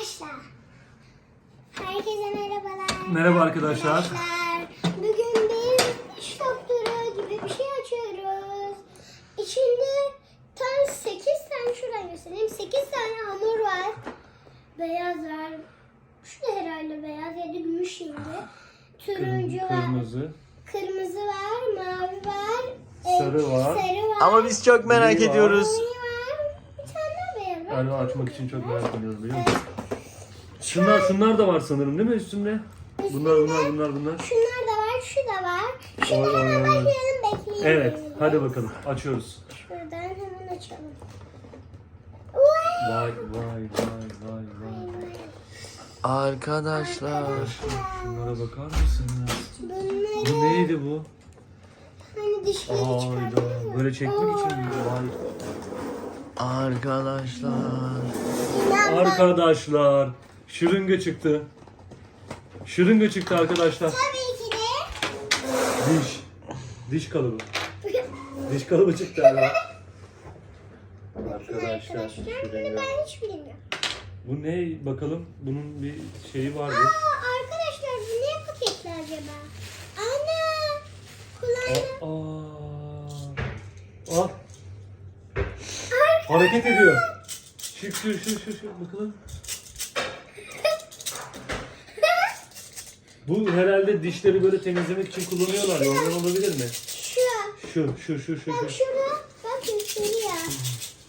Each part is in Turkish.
Başla. Herkese merhabalar. Merhaba arkadaşlar. Arkadaşlar, Bugün biz diş doktoru gibi bir şey açıyoruz. İçinde tam 8 tane şuradan göstereyim. 8 tane hamur var. Beyaz var. Şu da herhalde beyaz ya da gümüş şimdi. Turuncu var. Kırmızı. Kırmızı var. Mavi var. e, Sarı var. Sarı var. Ama biz çok merak Gri var. ediyoruz. Mavi var. Bir tane daha beyaz var. Galiba açmak için çok merak ediyorum biliyor musun? Şunlar şunlar da var sanırım değil mi üstünde? Bunlar bunlar bunlar bunlar. Şunlar da var, şu da var. Şimdi Oy, hemen oy, başlayalım bekleyelim. Evet hadi bakalım açıyoruz. Şuradan hemen açalım. Vay vay vay vay vay. Arkadaşlar. Şunlara bakar mısınız? Bunları Bu neydi bu? hani çıkartıyoruz Hayda ya. böyle çekmek için mi? Vay. Arkadaşlar. Arkadaşlar şırınga çıktı. Şırınga çıktı arkadaşlar. Tabii ki de Diş. Diş kalıbı. Diş kalıbı çıktı galiba. Arkadaşlar arkadaşlar bunu şırınga. ben hiç bilmiyorum. Bu ne bakalım? Bunun bir şeyi vardır. Aa, arkadaşlar bu ne paketler acaba? Ana! Kulağına. Aa. Hareket ediyor. Şu şu şu şu şu bakalım. Bu herhalde dişleri böyle temizlemek için kullanıyorlar ya. Ondan olabilir mi? Şu. Şu şu şu şu Bak şu. şurada. Bak gösteriyor.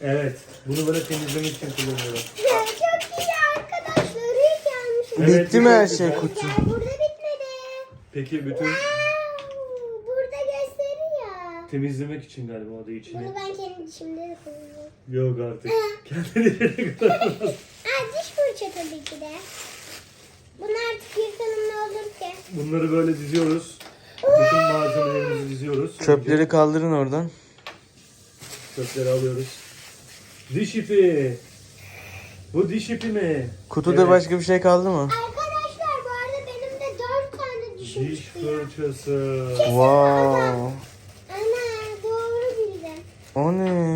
Evet. Bunu böyle temizlemek için kullanıyorlar. Çok iyi arkadaşlar. İyi gelmiş. Evet, Bitti mi çok her güzel. şey kutu? Güzel, Burada bitmedi. Peki bütün Wow, Burada gösteriyor. temizlemek için galiba o da içini. Bunu ben kendi dişimde de kullanıyorum. Yok artık. Kendini kullanıyorlar. Aa, diş fırça tabii ki de. Bunu artık yırtalım ne olur ki. Bunları böyle diziyoruz. Bütün malzemelerimizi diziyoruz. Çöpleri kaldırın oradan. Çöpleri alıyoruz. Diş ipi. Bu diş ipi mi? Kutuda Evet. başka bir şey kaldı mı? Arkadaşlar bu arada benim de dört tane dişim Diş çıkıyor. fırçası. Wow. Ana doğru bildin. O ne?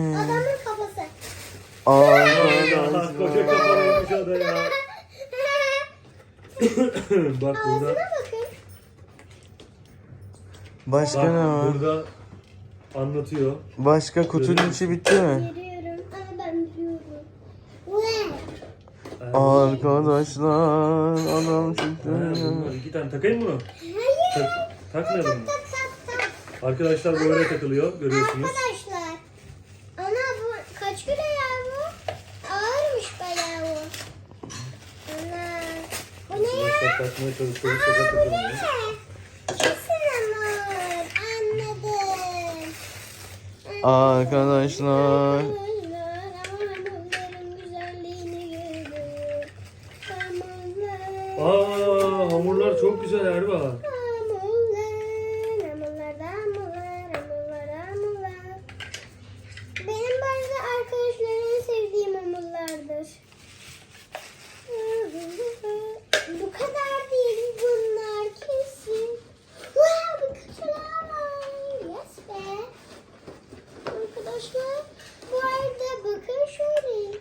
Kafası. Allah koca kafalıymış o da ya. Bak burada. bakın. Başka ne Bak var? burada anlatıyor. Başka kutunun içi bitti mi? Ben biliyorum. Wow. Arkadaşlar adam Ha, çıktı. bunlar iki tane takayım mı bunu? Hayır. Tak, takmayalım mı? Tak tak tak. Arkadaşlar böyle takılıyor görüyorsunuz. Arkadaşlar. Ana bu kaç kilo ya bu? Ağırmış bayağı bu. Ana. Bu ne ya? Arkadaşlar takmaya çalışıyoruz. Aa Fakat. Anladım. Arkadaşlar. Hamurların güzelliğini görün. Hamurlar. Aa hamurlar çok güzel Erva. Hamurlar, hamurlar, hamurlar, hamurlar, hamurlar. Benim bu arada arkadaşlar en sevdiğim hamurlardır. Bu kadar değil bunlar kesin. Wow, bir kutular var. Yes be. Arkadaşlar bu arada bakın şöyle.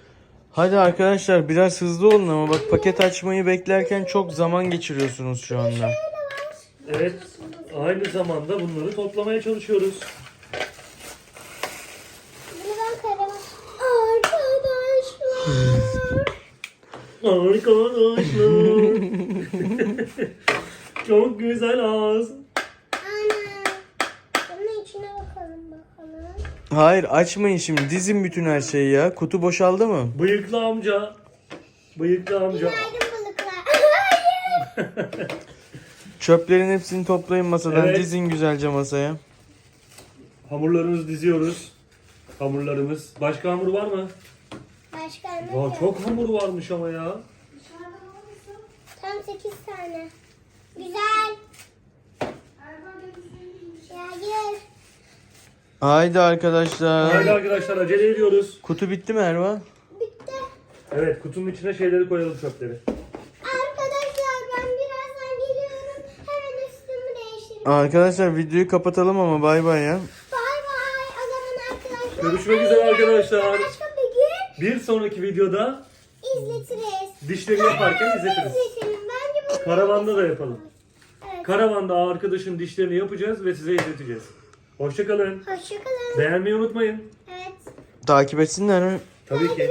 Hadi arkadaşlar biraz hızlı olun ama bak paket açmayı beklerken çok zaman geçiriyorsunuz şu anda. Evet. Aynı zamanda bunları toplamaya çalışıyoruz. Bunu ben karamam. Arkadaşlar. Arkadaşlar. çok güzel ağız. Ana. Bunun içine bakalım bakalım. Hayır açmayın şimdi dizin bütün her şeyi ya. Kutu boşaldı mı? Bıyıklı amca. Bıyıklı amca. Günaydın balıklar. Hayır. Çöplerin hepsini toplayın masadan Evet. dizin güzelce masaya. Hamurlarımızı diziyoruz. Hamurlarımız. Başka hamur var mı? Başka ne? Vay çok hamur varmış ama ya. Tam 8 tane. Güzel. Haydi arkadaşlar. Haydi arkadaşlar acele ediyoruz. Kutu bitti mi Erva? Bitti. Evet kutunun içine şeyleri koyalım çöpleri. Arkadaşlar ben birazdan geliyorum. Hemen üstümü değiştirip. Arkadaşlar videoyu kapatalım ama bay bay ya. Bay bay. O zaman arkadaşlar. Görüşmek üzere arkadaşlar. Başka bir gün Bir sonraki videoda izletiriz. dişlerini yaparken izletiriz. İzletelim. Bence bunu Karavanda da yapalım. Evet. Karavanda arkadaşın dişlerini yapacağız ve size izleteceğiz. Hoşçakalın. Hoşçakalın. Beğenmeyi unutmayın. Evet. Takip etsinler? Tabii ki.